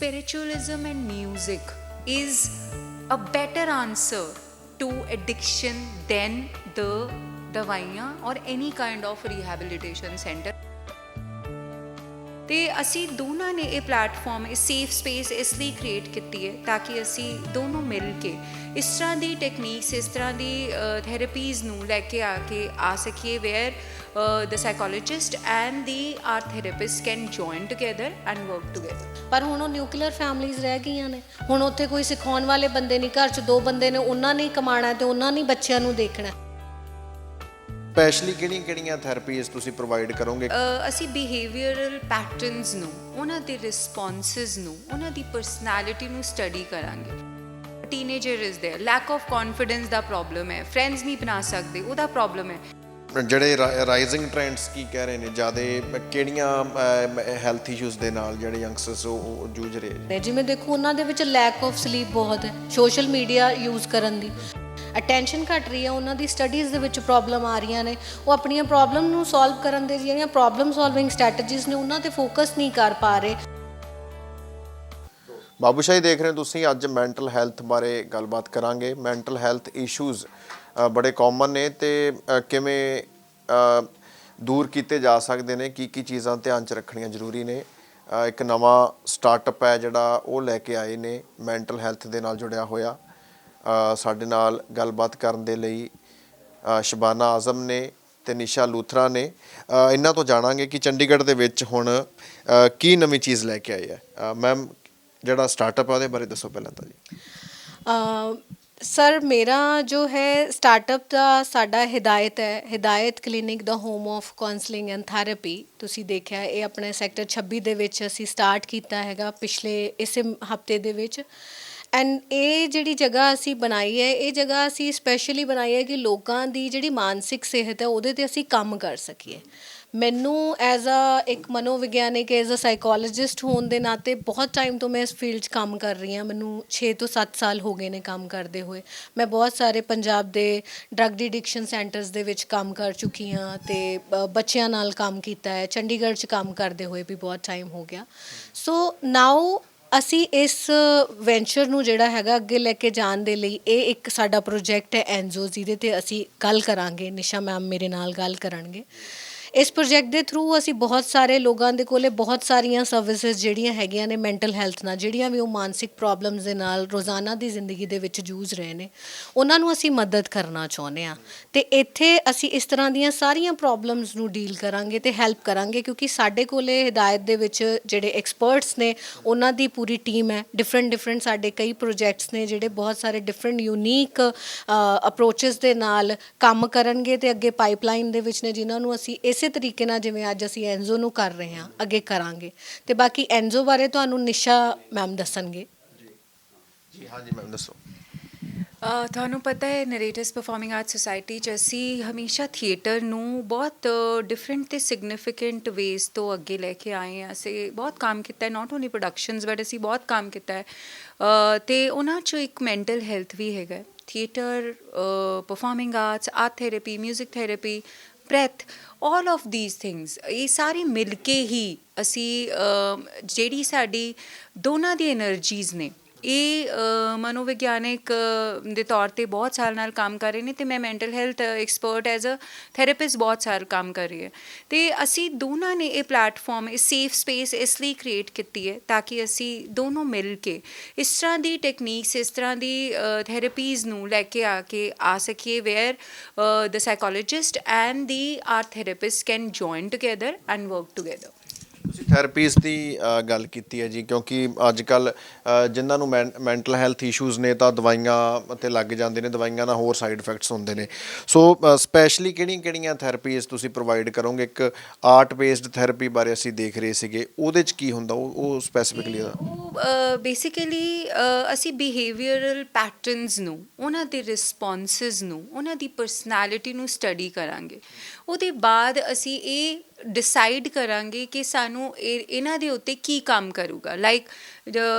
spiritualism and music is a better answer to addiction than the davaiya or any kind of rehabilitation center. ਤੇ ਅਸੀਂ ਦੋਨਾਂ ਨੇ ਇਹ platform, ਇਹ safe space ਇਸ ਲਈ ਕ੍ਰੀਏਟ ਕੀਤੀ ਹੈ ਤਾਂ ਕਿ ਅਸੀਂ ਦੋਨੋਂ ਮਿਲ ਕੇ ਇਸ ਤਰ੍ਹਾਂ ਦੀ ਟੈਕਨੀਕਸ ਇਸ ਤਰ੍ਹਾਂ ਦੀ ਥੈਰੇਪੀਜ਼ ਨੂੰ ਲੈ ਕੇ ਆ ਕੇ ਆ ਸਕੀਏ where the psychologist and their therapist can join together and work together ਪਰ ਹੁਣ ਉਹ ਨਿਊਕਲੀਅਰ ਫੈਮਲੀਆਂ ਰਹਿ ਗਈਆਂ ਨੇ। ਹੁਣ ਉੱਥੇ ਕੋਈ ਸਿਖਾਉਣ ਵਾਲੇ ਬੰਦੇ ਨਹੀਂ, ਘਰ 'ਚ ਦੋ ਬੰਦੇ ਨੇ, ਉਹਨਾਂ ਨੇ ਹੀ ਕਮਾਣਾ ਤੇ ਉਹਨਾਂ ਨੇ ਬੱਚਿਆਂ ਨੂੰ ਦੇਖਣਾ। ਸਪੈਸ਼ਲੀ ਕਿਹੜੀਆਂ ਕਿਹੜੀਆਂ ਥੈਰੇਪੀਜ਼ ਤੁਸੀਂ ਪ੍ਰੋਵਾਈਡ ਕਰੋਗੇ ਅ, ਅਸੀਂ ਬਿਹੇਵੀਅਰਲ ਪੈਟਰਨਸ ਨੂੰ ਉਹਨਾਂ ਦੇ ਰਿਸਪੌਂਸਸ ਨੂੰ ਉਹਨਾਂ ਦੀ ਪਰਸਨੈਲਿਟੀ ਨੂੰ ਸਟੱਡੀ ਕਰਾਂਗੇ teenager is there lack of confidence the problem ਹੈ ਫਰੈਂਡਸ ਨਹੀਂ ਬਣਾ ਸਕਦੇ ਉਹਦਾ ਪ੍ਰੋਬਲਮ ਹੈ ਜਿਹੜੇ ਰਾਈਜ਼ਿੰਗ ਟ੍ਰੈਂਡਸ ਕੀ ਕਹਿ ਰਹੇ ਨੇ ਜਿਆਦੇ ਕਿਹੜੀਆਂ ਹੈਲਥ ਇਸ਼ੂਜ਼ ਦੇ ਨਾਲ ਜਿਹੜੇ ਯੰਗਸਟਰਸ ਉਹ ਜੂਝ ਰਹੇ ਨੇ ਨੇ ਜਿਵੇਂ ਦੇਖੋ ਉਹਨਾਂ ਦੇ ਵਿੱਚ ਲੈਕ ਆਫ ਸਲੀਪ ਬਹੁਤ ਹੈ ਸੋਸ਼ਲ ਮੀਡੀਆ ਯੂਜ਼ ਕਰਨ ਦੀ ਅਟੈਂਸ਼ਨ ਘਟ ਰਹੀ ਹੈ, ਉਹਨਾਂ ਦੀ ਸਟੱਡੀਜ਼ ਦੇ ਵਿੱਚ ਪ੍ਰੋਬਲਮ ਆ ਰਹੀਆਂ ਨੇ। ਉਹ ਆਪਣੀਆਂ ਪ੍ਰੋਬਲਮ ਨੂੰ ਸੋਲਵ ਕਰਨ ਦੇ ਜਿਹੜੀਆਂ ਪ੍ਰੋਬਲਮ ਸੋਲਵਿੰਗ ਸਟ੍ਰੈਟਜੀਜ਼ ਨੇ, ਉਹਨਾਂ ਤੇ ਫੋਕਸ ਨਹੀਂ ਕਰ ਪਾ ਰਹੇ। ਬਾਬੂ ਸ਼ਾਹੀ ਦੇਖ ਰਹੇ ਹੋ ਤੁਸੀਂ, ਅੱਜ ਮੈਂਟਲ ਹੈਲਥ ਬਾਰੇ ਗੱਲਬਾਤ ਕਰਾਂਗੇ। ਮੈਂਟਲ ਹੈਲਥ ਇਸ਼ੂਜ਼ ਬੜੇ ਕਾਮਨ ਨੇ ਤੇ ਕਿਵੇਂ ਦੂਰ ਕੀਤੇ ਜਾ ਸਕਦੇ ਨੇ, ਕੀ ਕੀ ਚੀਜ਼ਾਂ ਧਿਆਨ ਚ ਰੱਖਣੀਆਂ ਜ਼ਰੂਰੀ ਨੇ। ਇੱਕ ਨਵਾਂ ਸਟਾਰਟਅਪ ਹੈ ਜਿਹੜਾ, ਉਹ ਲੈ ਕੇ ਆਏ ਨੇ ਮੈਂਟਲ ਹੈਲਥ ਦੇ ਨਾਲ ਜੁੜਿਆ ਹੋਇਆ। ਸਾਡੇ ਨਾਲ ਗੱਲਬਾਤ ਕਰਨ ਦੇ ਲਈ ਸ਼ਬਾਨਾ ਆਜ਼ਮ ਨੇ ਤੇ ਨਿਸ਼ਾ ਲੂਥਰਾ ਨੇ। ਇਹਨਾਂ ਤੋਂ ਜਾਣਾਂਗੇ ਕਿ ਚੰਡੀਗੜ੍ਹ ਦੇ ਵਿੱਚ ਹੁਣ ਕੀ ਨਵੀਂ ਚੀਜ਼ ਲੈ ਕੇ ਆਈ ਹੈ ਮੈਮ, ਜਿਹੜਾ ਸਟਾਰਟਅਪ ਆ ਉਹਦੇ ਬਾਰੇ ਦੱਸੋ ਪਹਿਲਾਂ ਤਾਂ ਜੀ। ਸਰ, ਮੇਰਾ ਜੋ ਹੈ ਸਟਾਰਟਅਪ ਦਾ ਸਾਡਾ ਹਿਦਾਇਤ ਹੈ। Hidayat clinic the home of counselling and therapy. ਤੁਸੀਂ ਦੇਖਿਆ, ਇਹ ਆਪਣੇ ਸੈਕਟਰ 26 ਦੇ ਵਿੱਚ ਅਸੀਂ ਸਟਾਰਟ ਕੀਤਾ ਹੈਗਾ ਪਿਛਲੇ ਇਸੇ ਹਫ਼ਤੇ ਦੇ ਵਿੱਚ। ਐਂਡ ਇਹ ਜਿਹੜੀ ਜਗ੍ਹਾ ਅਸੀਂ ਬਣਾਈ ਹੈ, ਇਹ ਜਗ੍ਹਾ ਅਸੀਂ ਸਪੈਸ਼ਲੀ ਬਣਾਈ ਹੈ ਕਿ ਲੋਕਾਂ ਦੀ ਜਿਹੜੀ ਮਾਨਸਿਕ ਸਿਹਤ ਹੈ, ਉਹਦੇ ਤੇ ਅਸੀਂ ਕੰਮ ਕਰ ਸਕੀਏ। ਮੈਨੂੰ ਐਜ਼ ਅ ਇੱਕ ਮਨੋਵਿਗਿਆਨਿਕ ਐਜ਼ ਅ ਸਾਈਕੋਲੋਜਿਸਟ ਹੋਣ ਦੇ ਨਾਤੇ ਬਹੁਤ ਟਾਈਮ ਤੋਂ ਮੈਂ ਇਸ ਫੀਲਡ 'ਚ ਕੰਮ ਕਰ ਰਹੀ ਹਾਂ। ਮੈਨੂੰ 6 ਤੋਂ 7 ਸਾਲ ਹੋ ਗਏ ਨੇ ਕੰਮ ਕਰਦੇ ਹੋਏ। ਮੈਂ ਬਹੁਤ ਸਾਰੇ ਪੰਜਾਬ ਦੇ ਡਰੱਗ ਡਿਡਿਕਸ਼ਨ ਸੈਂਟਰਸ ਦੇ ਵਿੱਚ ਕੰਮ ਕਰ ਚੁੱਕੀ ਹਾਂ ਤੇ ਬ- ਬੱਚਿਆਂ ਨਾਲ ਕੰਮ ਕੀਤਾ ਹੈ। ਚੰਡੀਗੜ੍ਹ 'ਚ ਕੰਮ ਕਰਦੇ ਹੋਏ ਵੀ ਬਹੁਤ ਟਾਈਮ ਹੋ ਗਿਆ। ਸੋ ਨਾਓ ਅਸੀਂ ਇਸ ਵੈਂਚਰ ਨੂੰ ਜਿਹੜਾ ਹੈਗਾ ਅੱਗੇ ਲੈ ਕੇ ਜਾਣ ਦੇ ਲਈ ਇਹ ਇੱਕ ਸਾਡਾ ਪ੍ਰੋਜੈਕਟ ਹੈ ਐਨਜ਼ੋ ਜਿਹਦੇ ਤੇ ਅਸੀਂ ਗੱਲ ਕਰਾਂਗੇ, ਨਿਸ਼ਾ ਮੈਮ ਮੇਰੇ ਨਾਲ ਗੱਲ ਕਰਨਗੇ। ਇਸ ਪ੍ਰੋਜੈਕਟ ਦੇ ਥਰੂ ਅਸੀਂ ਬਹੁਤ ਸਾਰੇ ਲੋਕਾਂ ਦੇ ਕੋਲੇ ਬਹੁਤ ਸਾਰੀਆਂ ਸਰਵਿਸਿਜ਼ ਜਿਹੜੀਆਂ ਹੈਗੀਆਂ ਨੇ ਮੈਂਟਲ ਹੈਲਥ ਨਾਲ, ਜਿਹੜੀਆਂ ਵੀ ਉਹ ਮਾਨਸਿਕ ਪ੍ਰੋਬਲਮਸ ਦੇ ਨਾਲ ਰੋਜ਼ਾਨਾ ਦੀ ਜ਼ਿੰਦਗੀ ਦੇ ਵਿੱਚ ਜੂਝ ਰਹੇ ਨੇ, ਉਹਨਾਂ ਨੂੰ ਅਸੀਂ ਮਦਦ ਕਰਨਾ ਚਾਹੁੰਦੇ ਆ ਤੇ ਇੱਥੇ ਅਸੀਂ ਇਸ ਤਰ੍ਹਾਂ ਦੀਆਂ ਸਾਰੀਆਂ ਪ੍ਰੋਬਲਮਸ ਨੂੰ ਡੀਲ ਕਰਾਂਗੇ ਤੇ ਹੈਲਪ ਕਰਾਂਗੇ ਕਿਉਂਕਿ ਸਾਡੇ ਕੋਲੇ ਹਦਾਇਤ ਦੇ ਵਿੱਚ ਜਿਹੜੇ ਐਕਸਪਰਟਸ ਨੇ, ਉਹਨਾਂ ਦੀ ਪੂਰੀ ਟੀਮ ਹੈ। ਡਿਫਰੈਂਟ ਡਿਫਰੈਂਟ ਸਾਡੇ ਕਈ ਪ੍ਰੋਜੈਕਟਸ ਨੇ ਜਿਹੜੇ ਬਹੁਤ ਸਾਰੇ ਡਿਫਰੈਂਟ ਯੂਨੀਕ ਅਪਰੋਚਸ ਦੇ ਨਾਲ ਕੰਮ ਕਰਨਗੇ ਤੇ ਅੱਗੇ ਪਾਈਪਲਾਈਨ ਦੇ ਵਿੱਚ ਨੇ, ਜਿਨ੍ਹਾਂ ਨੂੰ ਅਸੀਂ ਇਸ ਤਰੀਕੇ ਨਾਲ ਜਿਵੇਂ ਅੱਜ ਅਸੀਂ ਐਨਜ਼ੋ ਨੂੰ ਕਰ ਰਹੇ ਹਾਂ ਅੱਗੇ ਕਰਾਂਗੇ। ਤੇ ਬਾਕੀ ਐਨਜ਼ੋ ਬਾਰੇ ਤੁਹਾਨੂੰ ਨਿਸ਼ਾ ਮੈਮ ਦੱਸਣਗੇ। ਜੀ ਹਾਂਜੀ ਮੈਮ ਦੱਸੋ। ਤੁਹਾਨੂੰ ਪਤਾ ਹੈ ਨਰੇਟਿਵਸ ਪਰਫਾਰਮਿੰਗ ਆਰਟ ਸੁਸਾਇਟੀ ਚ ਅਸੀਂ ਹਮੇਸ਼ਾ ਥੀਏਟਰ ਨੂੰ ਬਹੁਤ ਡਿਫਰੈਂਟ ਤੇ ਸਿਗਨੀਫੀਕੈਂਟ ਵੇਜ਼ ਤੋਂ ਅੱਗੇ ਲੈ ਕੇ ਆਏ ਹਾਂ। ਅਸੀਂ ਬਹੁਤ ਕੰਮ ਕੀਤਾ ਹੈ ਨਾਟ ਓਨਲੀ ਪ੍ਰੋਡਕਸ਼ਨਸ ਬਟ ਅਸੀਂ ਬਹੁਤ ਕੰਮ ਕੀਤਾ ਹੈ। ਤੇ ਉਹਨਾਂ ਚ ਇੱਕ ਮੈਂਟਲ ਹੈਲਥ ਵੀ ਹੈਗਾ theatre performing arts art therapy 뮤직 therapy breath all of these things ਇਹ ਸਾਰੇ ਮਿਲ ਕੇ ਹੀ ਅਸੀਂ ਜਿਹੜੀ ਸਾਡੀ ਦੋਨਾਂ ਦੀ એનર્ਜੀਜ਼ ਨੇ ਇਹ ਮਨੋਵਿਗਿਆਨਿਕ ਦੇ ਤੌਰ ਤੇ ਬਹੁਤ ਸਾਲ ਨਾਲ ਕੰਮ ਕਰ ਰਹੇ ਨੇ ਤੇ ਮੈਂ mental health expert as a therapist ਬਹੁਤ ਸਾਲ ਕੰਮ ਕਰ ਰਹੀ ਹੈ। ਤੇ ਅਸੀਂ ਦੋਨਾਂ ਨੇ ਇਹ ਪਲੇਟਫਾਰਮ ਇਹ ਸੇਫ ਸਪੇਸ ਇਸ ਲਈ ਕ੍ਰੀਏਟ ਕੀਤੀ ਹੈ ਤਾਂ ਕਿ ਅਸੀਂ ਦੋਨੋਂ ਮਿਲ ਕੇ ਇਸ ਤਰ੍ਹਾਂ ਦੀ ਟੈਕਨੀਕਸ ਇਸ ਤਰ੍ਹਾਂ ਦੀ ਥੈਰੇਪੀਜ਼ ਨੂੰ ਲੈ ਕੇ ਆ ਕੇ ਆ ਸਕੀਏ where the psychologist and they are therapist can join together and work together ਤੁਸੀਂ ਥੈਰੇਪੀਜ਼ ਦੀ ਅ, ਗੱਲ ਕੀਤੀ ਹੈ ਜੀ ਕਿਉਂਕਿ ਅੱਜ ਕੱਲ ਜਿਨ੍ਹਾਂ ਨੂੰ ਮੈਂਟਲ ਹੈਲਥ ਇਸ਼ੂਜ਼ ਨੇ ਤਾਂ ਦਵਾਈਆਂ ਤੇ ਲੱਗ ਜਾਂਦੇ ਨੇ ਦਵਾਈਆਂ ਨਾਲ ਹੋਰ ਸਾਈਡ ਇਫੈਕਟਸ ਹੁੰਦੇ ਨੇ। ਸੋ ਸਪੈਸ਼ਲੀ ਕਿਹੜੀਆਂ ਕਿਹੜੀਆਂ ਥੈਰੇਪੀਜ਼ ਤੁਸੀਂ ਪ੍ਰੋਵਾਈਡ ਕਰੋਗੇ? ਇੱਕ ਆਰਟ ਬੇਸਡ ਥੈਰੇਪੀ ਬਾਰੇ ਅਸੀਂ ਦੇਖ ਰਹੇ ਸੀਗੇ ਉਹਦੇ ਚ ਕੀ ਹੁੰਦਾ? ਉਹ ਉਹ ਸਪੈਸੀਫਿਕਲੀ ਉਹ ਬੇਸਿਕਲੀ ਅਸੀਂ ਬਿਹੇਵੀਅਰਲ ਪੈਟਰਨਸ ਨੂੰ ਉਹਨਾਂ ਦੇ ਰਿਸਪੌਂਸਸ ਨੂੰ ਉਹਨਾਂ ਦੀ ਪਰਸਨੈਲਿਟੀ ਨੂੰ ਸਟੱਡੀ ਕਰਾਂਗੇ। ਉਹਦੇ ਬਾਅਦ ਅਸੀਂ ਇਹ ਡਿਸਾਈਡ ਕਰਾਂਗੇ ਕਿ ਸਾਨੂੰ ਇਹ- ਇਹਨਾਂ ਦੇ ਉੱਤੇ ਕੀ ਕੰਮ ਕਰੂਗਾ like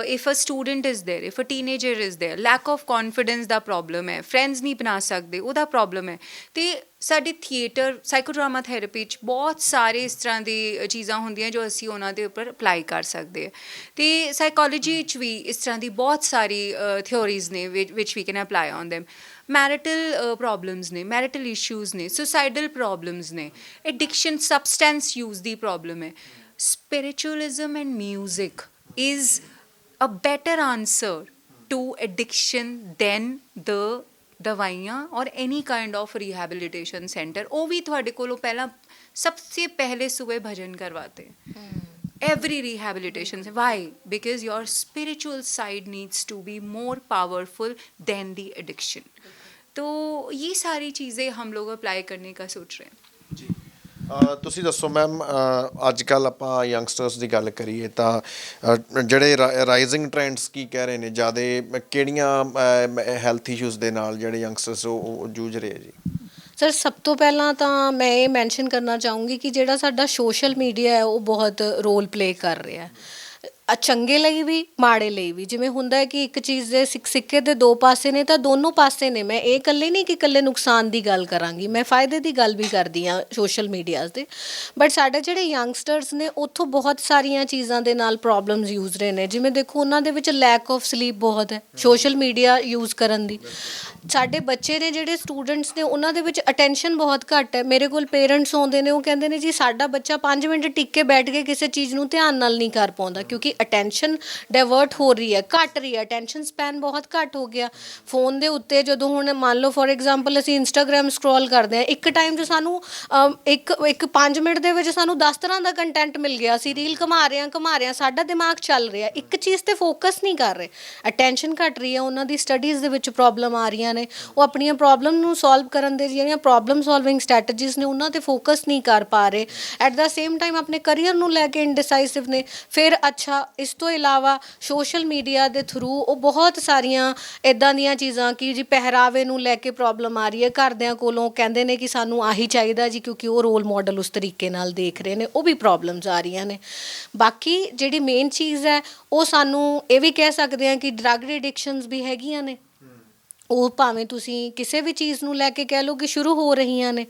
if a student is there if a teenager is there lack of confidence the problem ਹੈ ਫਰੈਂਡਸ ਨਹੀਂ ਬਣਾ ਸਕਦੇ ਉਹਦਾ ਪ੍ਰੋਬਲਮ ਹੈ ਤੇ ਸਾਡੇ ਥੀਏਟਰ ਸਾਈਕੋਡਰਾਮਾ ਥੈਰੇਪੀ ਚ ਬਹੁਤ ਸਾਰੇ ਇਸ ਤਰ੍ਹਾਂ ਦੀ ਚੀਜ਼ਾਂ ਹੁੰਦੀਆਂ ਜੋ ਅਸੀਂ ਉਹਨਾਂ ਦੇ ਉੱਪਰ ਅਪਲਾਈ ਕਰ ਸਕਦੇ ਹਾਂ ਤੇ ਸਾਈਕੋਲੋਜੀ ਚ ਵੀ ਇਸ ਤਰ੍ਹਾਂ ਦੀ ਬਹੁਤ ਸਾਰੀ ਥਿਉਰੀਜ਼ ਨੇ ਵਿਚ we can apply on them marital problems ਨੇ ਮੈਰਿਟਲ ਇਸ਼ੂਜ਼ ਨੇ ਸੁਸਾਈਡਲ ਪ੍ਰੋਬਲਮਸ ਨੇ ਐਡਿਕਸ਼ਨ ਸਬਸਟੈਂਸ ਯੂਜ਼ ਦੀ ਪ੍ਰੋਬਲਮ ਹੈ spiritualism and music is a better answer to addiction than the ਦਵਾਈਆਂ ਔਰ any kind of rehabilitation centre ਉਹ ਵੀ ਤੁਹਾਡੇ ਕੋਲੋਂ ਪਹਿਲਾਂ ਸਭ ਤੋਂ ਪਹਿਲੇ ਸੁਬਹ ਭਜਨ ਕਰਵਾਤੇ every rehabilitation why because your spiritual side needs to be more powerful than the addiction तो ये सारी चीज़ें हम लोग अप्लाई करने का सोच रहे हैं ਅ, ਤੁਸੀਂ ਦੱਸੋ ਮੈਮ ਅੱਜ ਕੱਲ ਆਪਾਂ ਯੰਗਸਟਰਸ ਦੀ ਗੱਲ ਕਰੀਏ ਤਾਂ ਅ, ਜਿਹੜੇ ਰਾਈਜ਼ਿੰਗ ਟ੍ਰੈਂਡਸ ਕੀ ਕਹਿ ਰਹੇ ਨੇ ਜਿਆਦਾ ਕਿਹੜੀਆਂ ਹੈਲਥ ਇਸ਼ੂਜ਼ ਦੇ ਨਾਲ ਜਿਹੜੇ ਯੰਗਸਟਰਸ ਉਹ ਉਹ ਜੂਝ ਰਹੇ ਆ ਜੀ ਸਰ ਸਭ ਤੋਂ ਪਹਿਲਾਂ ਤਾਂ ਮੈਂ ਇਹ ਮੈਂਸ਼ਨ ਕਰਨਾ ਚਾਹੂੰਗੀ ਕਿ ਜਿਹੜਾ ਸਾਡਾ ਸੋਸ਼ਲ ਮੀਡੀਆ ਹੈ ਉਹ ਬਹੁਤ ਰੋਲ ਪਲੇ ਕਰ ਰਿਹਾ ਹੈ ਅ, ਚੰਗੇ ਲਈ ਵੀ, ਮਾੜੇ ਲਈ ਵੀ। ਜਿਵੇਂ ਹੁੰਦਾ ਹੈ ਕਿ ਇੱਕ ਚੀਜ਼ ਦੇ ਸਿੱਕ- ਸਿੱਕੇ ਦੇ ਦੋ ਪਾਸੇ ਨੇ, ਤਾਂ ਦੋਨੋਂ ਪਾਸੇ ਨੇ। ਮੈਂ ਇਹ ਇਕੱਲੇ ਨਹੀਂ ਕਿ ਇਕੱਲੇ ਨੁਕਸਾਨ ਦੀ ਗੱਲ ਕਰਾਂਗੀ। ਮੈਂ ਫਾਇਦੇ ਦੀ ਗੱਲ ਵੀ ਕਰਦੀ ਆ ਸੋਸ਼ਲ ਮੀਡੀਆਜ਼ ਦੇ ਬਟ ਸਾਡੇ ਜਿਹੜੇ ਯੰਗਸਟਰਸ ਨੇ, ਉੱਥੋਂ ਬਹੁਤ ਸਾਰੀਆਂ ਚੀਜ਼ਾਂ ਦੇ ਨਾਲ ਪ੍ਰੋਬਲਮਸ ਯੂਜ਼ ਰਹੇ ਨੇ। ਜਿਵੇਂ ਦੇਖੋ, ਉਹਨਾਂ ਦੇ ਵਿੱਚ ਲੈਕ ਆਫ ਸਲੀਪ ਬਹੁਤ ਹੈ ਸੋਸ਼ਲ ਮੀਡੀਆ ਯੂਜ਼ ਕਰਨ ਦੀ। ਸਾਡੇ ਬੱਚੇ ਨੇ ਜਿਹੜੇ ਸਟੂਡੈਂਟਸ ਨੇ, ਉਹਨਾਂ ਦੇ ਵਿੱਚ ਅਟੈਂਸ਼ਨ ਬਹੁਤ ਘੱਟ ਹੈ। ਮੇਰੇ ਕੋਲ ਪੇਰੈਂਟਸ ਆਉਂਦੇ ਨੇ, ਉਹ ਕਹਿੰਦੇ ਨੇ, ਜੀ, ਸਾਡਾ ਬੱਚਾ 5 ਮਿੰਟ ਟਿੱਕੇ ਬੈਠ ਕੇ ਕਿਸੇ ਚੀਜ਼ ਨੂੰ ਧਿਆਨ ਨਾਲ ਨਹੀਂ ਕਰ ਪਾਉਂਦਾ, ਕਿਉਂਕਿ ਅਟੈਂਸ਼ਨ ਡਾਇਵਰਟ ਹੋ ਰਹੀ ਹੈ ਘਟ ਰਹੀ ਹੈ ਅਟੈਂਸ਼ਨ ਸਪੈਨ ਬਹੁਤ ਘੱਟ ਹੋ ਗਿਆ। ਫੋਨ ਦੇ ਉੱਤੇ ਜਦੋਂ ਹੁਣ ਮੰਨ ਲਓ ਫੋਰ ਐਗਜ਼ਾਮਪਲ ਅਸੀਂ ਇੰਸਟਾਗ੍ਰam ਸਕਰੋਲ ਕਰਦੇ ਹਾਂ ਇੱਕ ਟਾਈਮ 'ਚ ਸਾਨੂੰ ਅਮ, ਇੱਕ ਇੱਕ 5 ਮਿੰਟ ਦੇ ਵਿੱਚ ਸਾਨੂੰ 10 ਤਰ੍ਹਾਂ ਦਾ ਕੰਟੈਂਟ ਮਿਲ ਗਿਆ। ਅਸੀਂ ਰੀਲ ਘੁਮਾ ਰਹੇ ਹਾਂ ਘੁਮਾ ਰਹੇ ਹਾਂ ਸਾਡਾ ਦਿਮਾਗ ਚੱਲ ਰਿਹਾ। ਇੱਕ ਚੀਜ਼ ਤੇ ਫੋਕਸ ਨਹੀਂ ਕਰ ਰਹੇ। ਅਟੈਂਸ਼ਨ ਘਟ ਰਹੀ ਹੈ ਉਹਨਾਂ ਦੀ ਸਟੱਡੀਜ਼ ਦੇ ਵਿੱਚ ਪ੍ਰੋਬਲਮ ਆ ਰਹੀਆਂ ਨੇ। ਉਹ ਆਪਣੀਆਂ ਪ੍ਰੋਬਲਮ ਨੂੰ ਸੋਲਵ ਕਰਨ ਦੇ ਜਿਹੜੀਆਂ ਪ੍ਰੋਬਲਮ ਸੋਲਵਿੰਗ ਸਟ੍ਰੈਟਜੀਜ਼ ਨੇ ਉਹਨਾਂ ਤੇ ਫੋਕਸ ਨਹੀਂ ਕਰ ਪਾ ਰਹੇ। ਐਟ ਦਾ ਸੇਮ ਟਾਈਮ ਆਪਣੇ ਕਰੀਅਰ ਨੂੰ ਲੈ ਕੇ ਇਨਡਿਸਾਈਸਿਵ ਨੇ। ਫਿਰ ਅੱਛਾ ਇਸ ਤੋਂ ਇਲਾਵਾ ਸੋਸ਼ਲ ਮੀਡੀਆ ਦੇ ਥਰੂ ਉਹ ਬਹੁਤ ਸਾਰੀਆਂ ਇਦਾਂ ਦੀਆਂ ਚੀਜ਼ਾਂ ਕਿ ਜੀ ਪਹਿਰਾਵੇ ਨੂੰ ਲੈ ਕੇ ਪ੍ਰੋਬਲਮ ਆ ਰਹੀ ਹੈ। ਘਰਦਿਆਂ ਕੋਲੋਂ ਕਹਿੰਦੇ ਨੇ ਕਿ ਸਾਨੂੰ ਆਹੀ ਚਾਹੀਦਾ ਜੀ ਕਿਉਂਕਿ ਉਹ ਰੋਲ ਮਾਡਲ ਉਸ ਤਰੀਕੇ ਨਾਲ ਦੇਖ ਰਹੇ ਨੇ, ਉਹ ਵੀ ਪ੍ਰੋਬਲਮਸ ਆ ਰਹੀਆਂ ਨੇ। ਬਾਕੀ ਜਿਹੜੀ ਮੇਨ ਚੀਜ਼ ਹੈ, ਉਹ ਸਾਨੂੰ ਇਹ ਵੀ ਕਹਿ ਸਕਦੇ ਹਾਂ ਕਿ ਡਰੱਗ ਐਡਿਕਸ਼ਨਸ ਵੀ ਹੈਗੀਆਂ ਨੇ। ਉਹ ਭਾਵੇਂ ਤੁਸੀਂ ਕਿਸੇ ਵੀ ਚੀਜ਼ ਨੂੰ ਲੈ ਕੇ ਕਹਿ ਲਓ ਕਿ ਸ਼ੁਰੂ ਹੋ ਰਹੀਆਂ ਨੇ,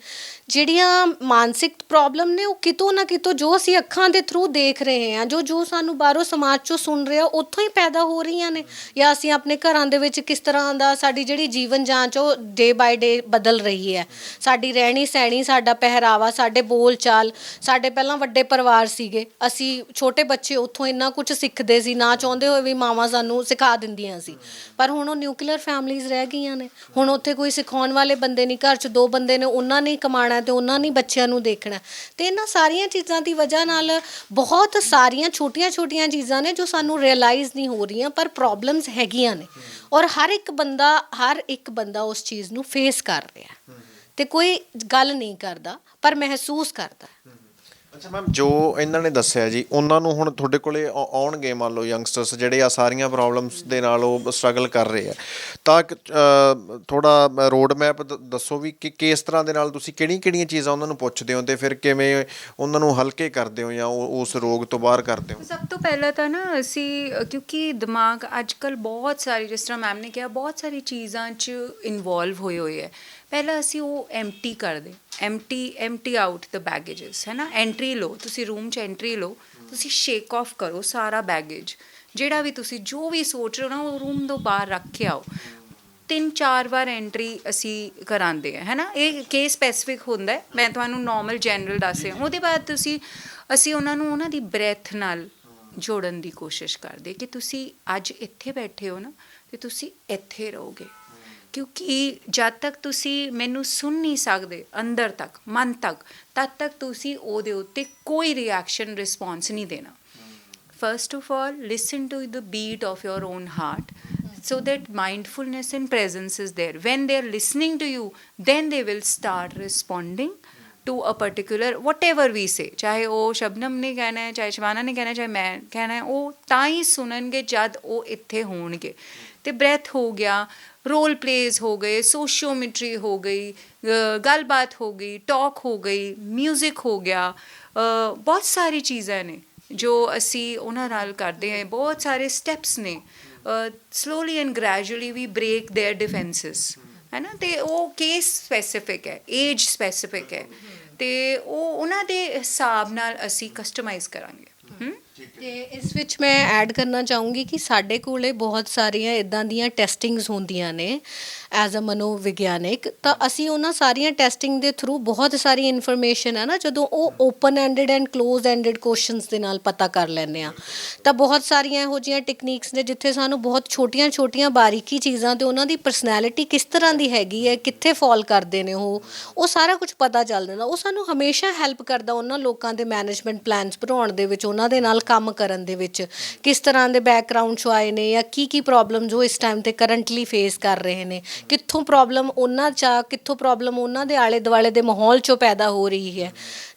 ਜਿਹੜੀਆਂ ਮਾਨਸਿਕ ਪ੍ਰੋਬਲਮ ਨੇ ਉਹ ਕਿਤੋਂ ਨਾ ਕਿਤੋਂ ਜੋ ਅਸੀਂ ਅੱਖਾਂ ਦੇ ਥਰੂ ਦੇਖ ਰਹੇ ਹਾਂ, ਜੋ ਜੋ ਸਾਨੂੰ ਬਾਹਰੋਂ ਸਮਾਜ ਚੋਂ ਸੁਣ ਰਹੇ ਆ ਉੱਥੋਂ ਹੀ ਪੈਦਾ ਹੋ ਰਹੀਆਂ ਨੇ। ਜਾਂ ਅਸੀਂ ਆਪਣੇ ਘਰਾਂ ਦੇ ਵਿੱਚ ਕਿਸ ਤਰ੍ਹਾਂ ਦਾ ਸਾਡੀ ਜਿਹੜੀ ਜੀਵਨ ਜਾਂਚ ਉਹ ਡੇ ਬਾਏ ਡੇ ਬਦਲ ਰਹੀ ਹੈ। ਸਾਡੀ ਰਹਿਣੀ ਸਹਿਣੀ, ਸਾਡਾ ਪਹਿਰਾਵਾ, ਸਾਡੇ ਬੋਲ ਚਾਲ ਸਾਡੇ ਪਹਿਲਾਂ ਵੱਡੇ ਪਰਿਵਾਰ ਸੀਗੇ, ਅਸੀਂ ਛੋਟੇ ਬੱਚੇ ਉੱਥੋਂ ਇੰਨਾ ਕੁਝ ਸਿੱਖਦੇ ਸੀ, ਨਾ ਚਾਹੁੰਦੇ ਹੋਏ ਵੀ ਮਾਵਾਂ ਸਾਨੂੰ ਸਿਖਾ ਦਿੰਦੀਆਂ ਸੀ। ਪਰ ਹੁਣ ਉਹ ਨਿਊਕਲੀਅਰ ਫੈਮਲੀਆਂ ਰਹਿ ਗਈਆਂ ਨੇ। ਹੁਣ ਉੱਥੇ ਕੋਈ ਸਿਖਾਉਣ ਵਾਲੇ ਬੰਦੇ ਨਹੀਂ, ਘਰ 'ਚ ਦੋ ਬੰਦੇ ਨੇ, ਉਹਨਾਂ ਨੇ ਕਮਾਣਾ ਤੇ ਉਹਨਾਂ ਨੇ ਬੱਚਿਆਂ ਨੂੰ ਦੇਖਣਾ। ਤੇ ਇਹਨਾਂ ਸਾਰੀਆਂ ਚੀਜ਼ਾਂ ਦੀ ਵਜ੍ਹਾ ਨਾਲ ਬਹੁਤ ਸਾਰੀਆਂ ਛੋਟੀਆਂ-ਛੋਟੀਆਂ ਚੀਜ਼ਾਂ ਨੇ ਜੋ ਸਾਨੂੰ ਰਿਅਲਾਈਜ਼ ਨਹੀਂ ਹੋ ਰਹੀਆਂ, ਪਰ ਪ੍ਰੋਬਲਮਸ ਹੈਗੀਆਂ ਨੇ। ਔਰ ਹਰ ਇੱਕ ਬੰਦਾ, ਹਰ ਇੱਕ ਬੰਦਾ ਉਸ ਚੀਜ਼ ਨੂੰ ਫੇਸ ਕਰ ਰਿਹਾ। ਤੇ ਕੋਈ ਗੱਲ ਨਹੀਂ ਕਰਦਾ, ਪਰ ਮਹਿਸੂਸ ਕਰਦਾ। ਅੱਛਾ ਮੈਮ ਜੋ ਇਹਨਾਂ ਨੇ ਦੱਸਿਆ ਜੀ ਉਹਨਾਂ ਨੂੰ ਹੁਣ ਤੁਹਾਡੇ ਕੋਲੇ ਆਉ- ਆਉਣਗੇ ਮੰਨ ਲਓ ਯੰਗਸਟਰਸ ਜਿਹੜੇ ਆ ਸਾਰੀਆਂ ਪ੍ਰੋਬਲਮਸ ਦੇ ਨਾਲ ਉਹ ਸਟਰਗਲ ਕਰ ਰਹੇ ਆ। ਤਾਂ ਥੋੜਾ ਰੋਡ ਮੈਪ ਦੱਸੋ ਵੀ ਕਿ ਕਿਸ ਤਰ੍ਹਾਂ ਦੇ ਨਾਲ ਤੁਸੀਂ ਕਿਹੜੀਆਂ ਕਿਹੜੀਆਂ ਚੀਜ਼ਾਂ ਉਹਨਾਂ ਨੂੰ ਪੁੱਛਦੇ ਹੋ ਤੇ ਫਿਰ ਕਿਵੇਂ ਉਹਨਾਂ ਨੂੰ ਹਲਕੇ ਕਰਦੇ ਹੋ ਜਾਂ ਉਹ- ਉਸ ਰੋਗ ਤੋਂ ਬਾਹਰ ਕਰਦੇ ਹੋ? ਸਭ ਤੋਂ ਪਹਿਲਾਂ ਤਾਂ ਨਾ ਅਸੀਂ ਅ, ਕਿਉਂਕਿ ਦਿਮਾਗ ਅੱਜਕੱਲ ਬਹੁਤ ਸਾਰੀ ਜਿਸ ਤਰ੍ਹਾਂ ਮੈਮ ਨੇ ਕਿਹਾ ਬਹੁਤ ਸਾਰੀ ਚੀਜ਼ਾਂ 'ਚ ਇਨਵੋਲਵ ਹੋਏ ਹੋਏ ਹੈ ਪਹਿਲਾਂ ਅਸੀਂ ਉਹ ਐਮਟੀ ਕਰਦੇ empty empty out the baggages ਹੈ ਨਾ ਐਂਟਰੀ ਲਓ, ਤੁਸੀਂ ਰੂਮ 'ਚ ਐਂਟਰੀ ਲਓ, ਤੁਸੀਂ ਸ਼ੇਕ ਆਫ ਕਰੋ ਸਾਰਾ ਬੈਗੇਜ ਜਿਹੜਾ ਵੀ ਤੁਸੀਂ ਜੋ ਵੀ ਸੋਚ ਰਹੇ ਹੋ ਨਾ, ਉਹ ਰੂਮ ਤੋਂ ਬਾਹਰ ਰੱਖ ਕੇ ਆਓ। ਤਿੰਨ ਚਾਰ ਵਾਰ ਐਂਟਰੀ ਅਸੀਂ ਕਰਾਉਂਦੇ ਆ ਹੈ ਨਾ ਇਹ ਕੇਸ ਸਪੈਸੀਫਿਕ ਹੁੰਦਾ ਹੈ। ਮੈਂ ਤੁਹਾਨੂੰ ਨਾਰਮਲ ਜਨਰਲ ਦੱਸ ਰਿਹਾ। ਉਹਦੇ ਬਾਅਦ ਤੁਸੀਂ, ਅਸੀਂ ਉਹਨਾਂ ਨੂੰ ਉਹਨਾਂ ਦੀ ਬ੍ਰੈਥ ਨਾਲ ਜੋੜਨ ਦੀ ਕੋਸ਼ਿਸ਼ ਕਰਦੇ ਕਿ ਤੁਸੀਂ ਅੱਜ ਇੱਥੇ ਬੈਠੇ ਹੋ ਨਾ, ਤੇ ਤੁਸੀਂ ਇੱਥੇ ਰਹੋਗੇ। ਕਿਉਂਕਿ ਜਦ ਤੱਕ ਤੁਸੀਂ ਮੈਨੂੰ ਸੁਣ ਨਹੀਂ ਸਕਦੇ ਅੰਦਰ ਤੱਕ ਮਨ ਤੱਕ ਤਦ ਤੱਕ ਤੁਸੀਂ ਉਹਦੇ ਉੱਤੇ ਕੋਈ ਰਿਐਕਸ਼ਨ ਰਿਸਪੌਂਸ ਨਹੀਂ ਦੇਣਾ first of all listen to the beat of your own heart so that mindfulness and presence is there when they are listening to you then they will start responding to a particular whatever we say ਚਾਹੇ ਉਹ ਸ਼ਬਨਮ ਨੇ ਕਹਿਣਾ ਹੈ ਚਾਹੇ ਸ਼ਵਾਨਾ ਨੇ ਕਹਿਣਾ ਹੈ, ਚਾਹੇ ਮੈਂ ਕਹਿਣਾ ਹੈ, ਉਹ ਤਾਂ ਹੀ ਸੁਣਨਗੇ ਜਦ ਉਹ ਇੱਥੇ ਹੋਣਗੇ ਤੇ ਬ੍ਰੈਥ ਹੋ ਗਿਆ ਰੋਲ ਪਲੇਸ ਹੋ ਗਏ ਸੋਸ਼ੀਓਮੈਟਰੀ ਹੋ ਗਈ ਅ, ਗੱਲਬਾਤ ਹੋ ਗਈ ਟਾਕ ਹੋ ਗਈ 뮤직 ਹੋ ਗਿਆ ਅ, ਬਹੁਤ ਸਾਰੀ ਚੀਜ਼ਾਂ ਨੇ ਜੋ ਅਸੀਂ ਉਹਨਾਂ ਨਾਲ ਕਰਦੇ ਹਾਂ ਬਹੁਤ ਸਾਰੇ ਸਟੈਪਸ ਨੇ slowly and gradually we break their defences ਹੈ ਨਾ ਤੇ ਉਹ ਕੇਸ ਸਪੈਸੀਫਿਕ ਹੈ ਏਜ ਸਪੈਸੀਫਿਕ ਹੈ ਤੇ ਉਹ ਉਹਨਾਂ ਦੇ ਹਿਸਾਬ ਨਾਲ ਅਸੀਂ ਕਸਟਮਾਈਜ਼ ਕਰਾਂਗੇ। ਹਮ? ਤੇ ਇਸ ਵਿੱਚ ਮੈਂ ਐਡ ਕਰਨਾ ਚਾਹੂੰਗੀ ਕਿ ਸਾਡੇ ਕੋਲੇ ਬਹੁਤ ਸਾਰੀਆਂ ਇਦਾਂ ਦੀਆਂ ਟੈਸਟਿੰਗਸ ਹੁੰਦੀਆਂ ਨੇ ਐਜ਼ ਅ ਮਨੋਵਿਗਿਆਨਿਕ, ਤਾਂ ਅਸੀਂ ਉਹਨਾਂ ਸਾਰੀਆਂ ਟੈਸਟਿੰਗ ਦੇ ਥਰੂ ਬਹੁਤ ਸਾਰੀ ਇਨਫੋਰਮੇਸ਼ਨ ਹੈ ਨਾ, ਜਦੋਂ ਉਹ open ended and closed ended questions ਦੇ ਨਾਲ ਪਤਾ ਕਰ ਲੈਂਦੇ ਆ ਤਾਂ ਬਹੁਤ ਸਾਰੀਆਂ ਇਹੋ ਜਿਹੀਆਂ ਟੈਕਨੀਕਸ ਨੇ, ਜਿੱਥੇ ਸਾਨੂੰ ਬਹੁਤ ਛੋਟੀਆਂ-ਛੋਟੀਆਂ ਬਾਰੀਕੀ ਚੀਜ਼ਾਂ ਤੇ ਉਹਨਾਂ ਦੀ ਪਰਸਨੈਲਿਟੀ ਕਿਸ ਤਰ੍ਹਾਂ ਦੀ ਹੈਗੀ ਹੈ, ਕਿੱਥੇ ਫਾਲ ਕਰਦੇ ਨੇ ਉਹ ਉਹ ਸਾਰਾ ਕੁਝ ਪਤਾ ਚੱਲ ਜਾਂਦਾ। ਉਹ ਸਾਨੂੰ ਹਮੇਸ਼ਾ ਹੈਲਪ ਕਰਦਾ ਉਹਨਾਂ ਲੋਕਾਂ ਦੇ ਮੈਨੇਜਮੈਂਟ ਪਲਾਨਸ ਬਣਾਉਣ ਦੇ ਵਿੱਚ, ਉਹਨਾਂ ਦੇ ਨਾਲ ਕੰਮ ਕਰਨ ਦੇ ਵਿੱਚ? ਕਿਸ ਤਰ੍ਹਾਂ ਦੇ ਬੈਕਗ੍ਰਾਉਂਡ ਚੋਂ ਆਏ ਨੇ ਜਾਂ ਕੀ ਕੀ ਪ੍ਰੋਬਲਮਸ ਉਹ ਇਸ ਟਾਈਮ ਤੇ ਕਰੰਟਲੀ ਫੇਸ ਕਰ ਰਹੇ ਨੇ? ਕਿੱਥੋਂ ਪ੍ਰੋਬਲਮ ਉਹਨਾਂ ਚ ਆ, ਕਿੱਥੋਂ ਪ੍ਰੋਬਲਮ ਉਹਨਾਂ ਦੇ ਆਲੇ ਦੁਆਲੇ ਦੇ ਮਾਹੌਲ ਚੋਂ ਪੈਦਾ ਹੋ ਰਹੀ ਹੈ?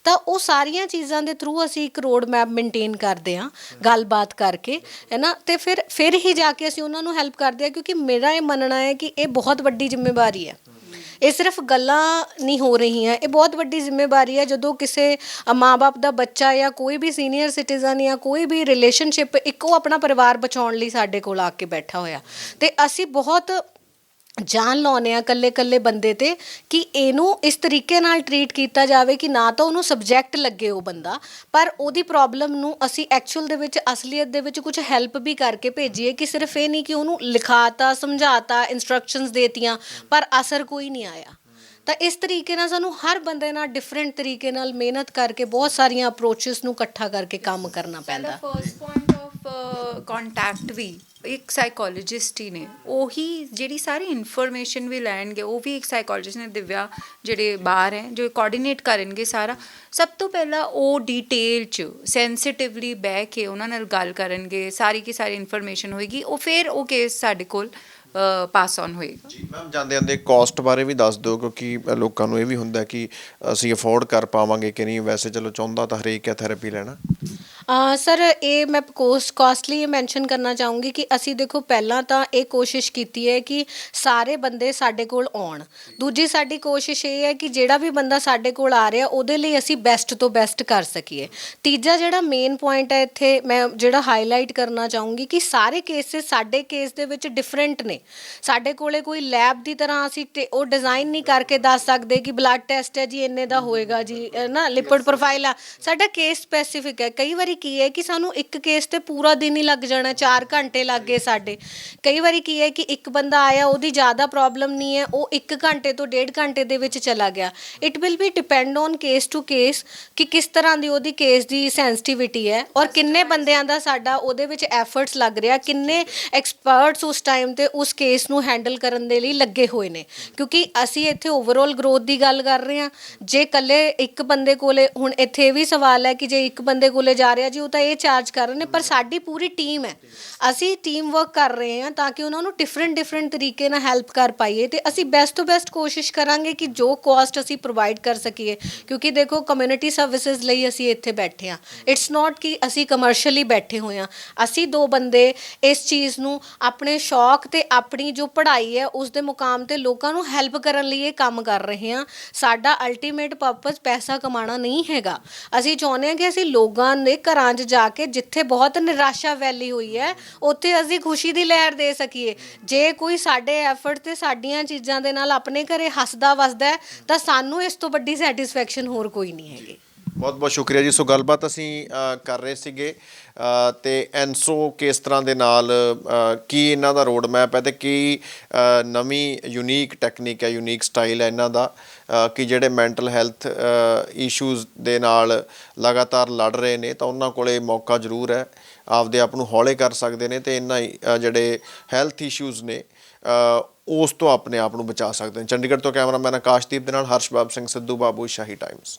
ਤਾਂ ਉਹ ਸਾਰੀਆਂ ਚੀਜ਼ਾਂ ਦੇ ਥਰੂ ਅਸੀਂ ਇੱਕ ਰੋਡ ਮੈਪ ਮੇਨਟੇਨ ਕਰਦੇ ਹਾਂ ਗੱਲਬਾਤ ਕਰਕੇ ਹੈ ਨਾ? ਤੇ ਫਿਰ ਫਿਰ ਹੀ ਜਾ ਕੇ ਅਸੀਂ ਉਹਨਾਂ ਨੂੰ ਹੈਲਪ ਕਰਦੇ ਹਾਂ ਕਿਉਂਕਿ ਮੇਰਾ ਇਹ ਮੰਨਣਾ ਹੈ ਕਿ ਇਹ ਬਹੁਤ ਵੱਡੀ ਜ਼ਿੰਮੇਵਾਰੀ ਹੈ। ਇਹ ਸਿਰਫ ਗੱਲਾਂ ਨਹੀਂ ਹੋ ਰਹੀਆਂ। ਇਹ ਬਹੁਤ ਵੱਡੀ ਜ਼ਿੰਮੇਵਾਰੀ ਹੈ ਜਦੋਂ ਕਿਸੇ ਮਾਪੇ ਦਾ ਬੱਚਾ ਜਾਂ ਕੋਈ ਵੀ ਸੀਨੀਅਰ ਸਿਟੀਜ਼ਨ ਜਾਂ ਕੋਈ ਵੀ ਰਿਲੇਸ਼ਨਸ਼ਿਪ ਇੱਕੋ ਆਪਣਾ ਪਰਿਵਾਰ ਬਚਾਉਣ ਲਈ ਸਾਡੇ ਕੋਲ ਆ ਕੇ ਬੈਠਾ ਹੋਇਆ। ਤੇ ਅਸੀਂ ਬਹੁਤ ਜਾਨ ਲਾਉਨੇ ਆ ਕੱਲੇ ਕੱਲੇ ਬੰਦੇ ਤੇ ਕਿ ਇਹਨੂੰ ਇਸ ਤਰੀਕੇ ਨਾਲ ਟਰੀਟ ਕੀਤਾ ਜਾਵੇ ਕਿ ਨਾ ਤਾਂ ਉਹਨੂੰ ਸਬਜੈਕਟ ਲੱਗੇ ਉਹ ਬੰਦਾ ਪਰ ਉਹਦੀ ਪ੍ਰੋਬਲਮ ਨੂੰ ਅਸੀਂ ਐਕਚੁਅਲ ਦੇ ਵਿੱਚ ਅਸਲੀਅਤ ਦੇ ਵਿੱਚ ਕੁਝ ਹੈਲਪ ਵੀ ਕਰਕੇ ਭੇਜੀਏ ਕਿ ਸਿਰਫ ਇਹ ਨਹੀਂ ਕਿ ਉਹਨੂੰ ਲਿਖਾਤਾ ਸਮਝਾਤਾ ਇਨਸਟਰਕਸ਼ਨਸ ਦੇਤੀਆਂ ਪਰ ਅਸਰ ਕੋਈ ਨਹੀਂ ਆਇਆ। ਤਾਂ ਇਸ ਤਰੀਕੇ ਨਾਲ ਸਾਨੂੰ ਹਰ ਬੰਦੇ ਨਾਲ ਡਿਫਰੈਂਟ ਤਰੀਕੇ ਨਾਲ ਮਿਹਨਤ ਕਰਕੇ ਬਹੁਤ ਸਾਰੀਆਂ ਅਪਰੋਚਸ ਨੂੰ ਇਕੱਠਾ ਕਰਕੇ ਕੰਮ ਕਰਨਾ ਪੈਂਦਾ। ਫਰਸਟ ਪੁਆਇੰਟ ਕੰਟੈਕਟ uh, ਵੀ ਇੱਕ ਸਾਈਕੋਲੋਜਿਸਟ ਹੀ ਨੇ। ਉਹੀ ਜਿਹੜੀ ਸਾਰੀ ਇਨਫੋਰਮੇਸ਼ਨ ਵੀ ਲੈਣਗੇ, ਉਹ ਵੀ ਇੱਕ ਸਾਈਕੋਲੋਜਿਸਟ ਨੇ, ਦਿਵਿਆ ਜਿਹੜੇ ਬਾਹਰ ਹੈ, ਜੋ ਕੋਆਰਡੀਨੇਟ ਕਰਨਗੇ ਸਾਰਾ। ਸਭ ਤੋਂ ਪਹਿਲਾਂ ਉਹ ਡਿਟੇਲ ਚ ਸੈਂਸਿਟਿਵਲੀ ਬਹਿ ਕੇ ਉਹਨਾਂ ਨਾਲ ਗੱਲ ਕਰਨਗੇ, ਸਾਰੀ ਕੀ ਸਾਰੀ ਇਨਫੋਰਮੇਸ਼ਨ ਹੋਏਗੀ। ਉਹ ਫਿਰ ਉਹ ਕੇਸ ਸਾਡੇ ਕੋਲ ਪਾਸ ਔਨ ਹੋਏਗਾ। ਜੀ ਮੈਮ ਜਾਂਦੇ ਜਾਂਦੇ ਕਾਸਟ ਬਾਰੇ ਵੀ ਦੱਸ ਦਿਓ, ਕਿਉਂਕਿ ਲੋਕਾਂ ਨੂੰ ਇਹ ਵੀ ਹੁੰਦਾ ਕਿ ਅਸੀਂ ਅਫੋਰਡ ਕਰ ਪਾਵਾਂਗੇ ਕਿ ਨਹੀਂ। ਵੈਸੇ ਚਲੋ ਚਾਹੁੰਦਾ ਤਾਂ ਹਰੇਕ ਹੈ ਥੈਰੇਪੀ ਲੈਣਾ। ਸਰ, ਇਹ ਮੈਂ ਕੋਸਟ ਕਾਸਟਲੀ ਇਹ ਮੈਂਸ਼ਨ ਕਰਨਾ ਚਾਹੂੰਗੀ ਕਿ ਅਸੀਂ ਦੇਖੋ ਪਹਿਲਾਂ ਤਾਂ ਇਹ ਕੋਸ਼ਿਸ਼ ਕੀਤੀ ਹੈ ਕਿ ਸਾਰੇ ਬੰਦੇ ਸਾਡੇ ਕੋਲ ਆਉਣ। ਦੂਜੀ ਸਾਡੀ ਕੋਸ਼ਿਸ਼ ਇਹ ਹੈ ਕਿ ਜਿਹੜਾ ਵੀ ਬੰਦਾ ਸਾਡੇ ਕੋਲ ਆ ਰਿਹਾ, ਉਹਦੇ ਲਈ ਅਸੀਂ ਬੈਸਟ ਤੋਂ ਬੈਸਟ ਕਰ ਸਕੀਏ। ਤੀਜਾ ਜਿਹੜਾ ਮੇਨ ਪੁਆਇੰਟ ਹੈ ਇੱਥੇ, ਮੈਂ ਜਿਹੜਾ ਹਾਈਲਾਈਟ ਕਰਨਾ ਚਾਹੂੰਗੀ ਕਿ ਸਾਰੇ ਕੇਸਿਸ ਸਾਡੇ ਕੇਸ ਦੇ ਵਿੱਚ ਡਿਫਰੈਂਟ ਨੇ। ਸਾਡੇ ਕੋਲੇ ਕੋਈ ਲੈਬ ਦੀ ਤਰ੍ਹਾਂ ਅਸੀਂ ਤੇ- ਉਹ ਡਿਜ਼ਾਈਨ ਨਹੀਂ ਕਰਕੇ ਦੱਸ ਸਕਦੇ ਕਿ ਬਲੱਡ ਟੈਸਟ ਹੈ ਜੀ, ਇੰਨੇ ਦਾ ਹੋਏਗਾ ਜੀ ਅਹ ਨਾ ਲਿਪਿਡ ਪ੍ਰੋਫਾਈਲ ਆ। ਸਾਡਾ ਕੇਸ ਸਪੈਸੀਫਿਕ ਹੈ। ਕਈ ਵਾਰੀ ਕੀ ਹੈ ਕਿ ਸਾਨੂੰ ਇੱਕ ਕੇਸ ਤੇ ਪੂਰਾ ਦਿਨ ਹੀ ਲੱਗ ਜਾਣਾ 4 ਘੰਟੇ ਲੱਗ ਗਏ ਸਾਡੇ। ਕਈ ਵਾਰੀ ਕੀ ਹੈ ਕਿ ਇੱਕ ਬੰਦਾ ਆਇਆ, ਉਹਦੀ ਜ਼ਿਆਦਾ ਪ੍ਰੋਬਲਮ ਨਹੀਂ ਹੈ, ਉਹ 1 ਘੰਟੇ ਤੋਂ 1.5 ਘੰਟੇ ਦੇ ਵਿੱਚ ਚਲਾ ਗਿਆ। It will be depend on case to case ਕਿ ਕਿਸ ਤਰ੍ਹਾਂ ਦੀ ਉਹਦੀ ਕੇਸ ਦੀ ਸੈਂਸਿਟੀਵਿਟੀ ਹੈ ਔਰ ਕਿੰਨੇ ਬੰਦਿਆਂ ਦਾ ਸਾਡਾ ਉਹਦੇ ਵਿੱਚ ਐਫਰਟਸ ਲੱਗ ਰਿਹਾ, ਕਿੰਨੇ ਐਕਸਪਰਟਸ ਉਸ ਟਾਈਮ ਤੇ ਉਸ ਕੇਸ ਨੂੰ ਹੈਂਡਲ ਕਰਨ ਦੇ ਲਈ ਲੱਗੇ ਹੋਏ ਨੇ। ਕਿਉਂਕਿ ਅਸੀਂ ਇੱਥੇ ਓਵਰਆਲ ਗਰੋਥ ਦੀ ਗੱਲ ਕਰ ਰਹੇ ਹਾਂ। ਜੇ ਇਕੱਲੇ ਇੱਕ ਬੰਦੇ ਕੋਲੇ, ਹੁਣ ਇੱਥੇ ਵੀ ਸਵਾਲ ਹੈ ਕਿ ਜੇ ਇੱਕ ਬੰਦੇ ਕੋਲੇ ਜਾ ਰਿਹਾ ਜੀ, ਉਹ ਤਾਂ ਇਹ ਚਾਰਜ ਕਰ ਰਹੇ ਨੇ, ਪਰ ਸਾਡੀ ਪੂਰੀ ਟੀਮ ਹੈ। ਅਸੀਂ ਟੀਮ ਵਰਕ ਕਰ ਰਹੇ ਹਾਂ ਤਾਂ ਕਿ ਉਹਨਾਂ ਨੂੰ ਡਿਫਰੈਂਟ ਡਿਫਰੈਂਟ ਤਰੀਕੇ ਨਾਲ ਹੈਲਪ ਕਰ ਪਾਈਏ ਤੇ ਅਸੀਂ ਬੈਸਟ ਤੋਂ ਬੈਸਟ ਕੋਸ਼ਿਸ਼ ਕਰਾਂਗੇ ਕਿ ਜੋ ਕਾਸਟ ਅਸੀਂ ਪ੍ਰੋਵਾਈਡ ਕਰ ਸਕੀਏ, ਕਿਉਂਕਿ ਦੇਖੋ ਕਮਿਊਨਿਟੀ ਸਰਵਿਸਿਜ਼ ਲਈ ਅਸੀਂ ਇੱਥੇ ਬੈਠੇ ਹਾਂ। ਇਟਸ ਨਾਟ ਕਿ ਅਸੀਂ ਕਮਰਸ਼ੀਅਲੀ ਬੈਠੇ ਹੋਏ ਹਾਂ। ਅਸੀਂ ਦੋ ਬੰਦੇ ਇਸ ਚੀਜ਼ ਨੂੰ ਆਪਣੇ ਸ਼ੌਕ ਤੇ ਆਪਣੀ ਜੋ ਪੜ੍ਹਾਈ ਹੈ, ਉਸ ਦੇ ਮੁਕਾਮ ਤੇ ਲੋਕਾਂ ਨੂੰ ਹੈਲਪ ਕਰਨ ਲਈ ਇਹ ਕੰਮ ਕਰ ਰਹੇ ਹਾਂ। ਸਾਡਾ ਅਲਟੀਮੇਟ ਪਰਪਸ ਪੈਸਾ ਕਮਾਉਣਾ ਨਹੀਂ ਹੈਗਾ। ਅਸੀਂ ਚਾਹੁੰਦੇ ਹਾਂ ਕਿ ਅਸੀਂ ਲੋਕਾਂ ਦੇ ਘਰਾਂ ਘਰਾਂ 'ਚ ਜਾ ਕੇ ਜਿੱਥੇ ਬਹੁਤ ਨਿਰਾਸ਼ਾ ਵੈਲੀ ਹੋਈ ਹੈ, ਉੱਥੇ ਅਸੀਂ ਖੁਸ਼ੀ ਦੀ ਲਹਿਰ ਦੇ ਸਕੀਏ। ਜੇ ਕੋਈ ਸਾਡੇ ਐਫਰਟ ਤੇ ਸਾਡੀਆਂ ਚੀਜ਼ਾਂ ਦੇ ਨਾਲ ਆਪਣੇ ਘਰੇ ਹੱਸਦਾ ਵਸਦਾ ਹੈ, ਤਾਂ ਸਾਨੂੰ ਇਸ ਤੋਂ ਵੱਡੀ ਸੈਟੀਸਫੈਕਸ਼ਨ ਹੋਰ ਕੋਈ ਨਹੀਂ ਹੈਗੀ। ਬਹੁਤ ਬਹੁਤ ਸ਼ੁਕਰੀਆ ਜੀ। ਸੋ ਗੱਲਬਾਤ ਅਸੀਂ ਕਰ ਰਹੇ ਸੀਗੇ। ਅ, ਤੇ ਐਨਸੋ ਕਿਸ ਤਰ੍ਹਾਂ ਦੇ ਨਾਲ ਕੀ ਇਹਨਾਂ ਦਾ ਰੋਡ ਮੈਪ ਹੈ ਤੇ ਕੀ ਨਵੀਂ ਯੂਨੀਕ ਟੈਕਨੀਕ ਹੈ ਯੂਨੀਕ ਸਟਾਈਲ ਹੈ ਇਹਨਾਂ ਦਾ ਕਿ ਜਿਹੜੇ ਮੈਂਟਲ ਹੈਲਥ ਇਸ਼ੂਜ਼ ਦੇ ਨਾਲ ਲਗਾਤਾਰ ਲੜ ਰਹੇ ਨੇ ਤਾਂ ਉਹਨਾਂ ਕੋਲੇ ਮੌਕਾ ਜ਼ਰੂਰ ਹੈ। ਆਪਦੇ ਆਪ ਨੂੰ ਹੌਲੇ ਕਰ ਸਕਦੇ ਨੇ ਤੇ ਇਹਨਾਂ ਜਿਹੜੇ ਹੈਲਥ ਇਸ਼ੂਜ਼ ਨੇ ਉਸ ਤੋਂ ਆਪਣੇ ਆਪ ਨੂੰ ਬਚਾ ਸਕਦੇ ਨੇ। ਚੰਡੀਗੜ੍ਹ ਤੋਂ ਕੈਮਰਾਮੈਨ ਆਕਾਸ਼ਦੀਪ ਦੇ ਨਾਲ ਹਰਸ਼ਬਾਬ ਸਿੰਘ ਸਿੱਧੂ ਬਾਬੂ ਸ਼ਾਹੀ ਟਾਈਮਸ